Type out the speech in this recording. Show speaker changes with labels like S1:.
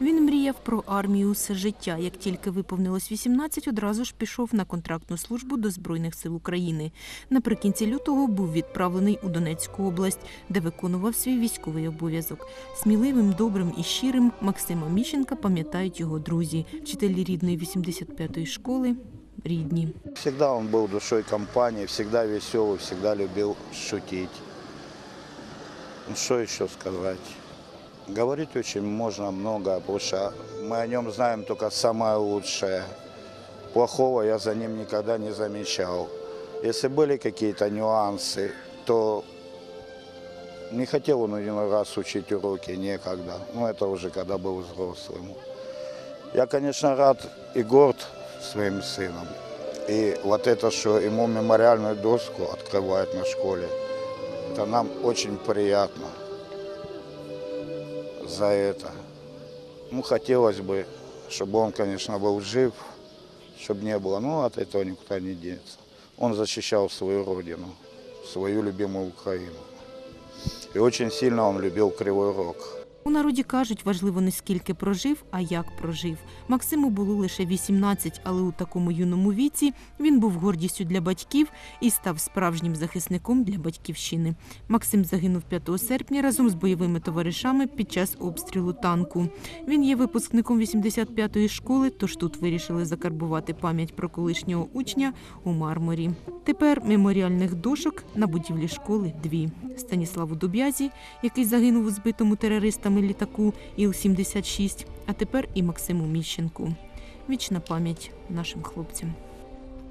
S1: Він мріяв про армію усе життя. Як тільки виповнилось 18, одразу ж пішов на контрактну службу до Збройних сил України. Наприкінці лютого був відправлений у Донецьку область, де виконував свій військовий обов'язок. Сміливим, добрим і щирим Максима Міщенка пам'ятають його друзі, вчителі рідної 85-ї школи, рідні.
S2: Всегда он был душой компании, всегда веселый, всегда любил шутить. Ну, что еще сказать? Говорить очень можно много, потому что мы о нем знаем только самое лучшее. Плохого я за ним никогда не замечал. Если были какие-то нюансы, то не хотел он один раз учить уроки, некогда. Ну, это уже когда был взрослым. Я, конечно, рад и горд своим сыном. И вот это, что ему мемориальную доску открывают на школе, это нам очень приятно за это. Ну, хотелось бы, чтобы он, конечно, был жив, чтобы не было, но от этого никуда не денется. Он защищал свою родину, свою любимую Украину. И очень сильно он любил Кривой Рог.
S1: У народі кажуть, важливо не скільки прожив, а як прожив. Максиму було лише 18, але у такому юному віці він був гордістю для батьків і став справжнім захисником для батьківщини. Максим загинув 5 серпня разом з бойовими товаришами під час обстрілу танку. Він є випускником 85-ї школи, тож тут вирішили закарбувати пам'ять про колишнього учня у мармурі. Тепер меморіальних дошок на будівлі школи дві. Станіславу Дуб'язі, який загинув у збитому терористами літаку Іл-76, а тепер і Максиму Міщенку. Вічна пам'ять нашим хлопцям.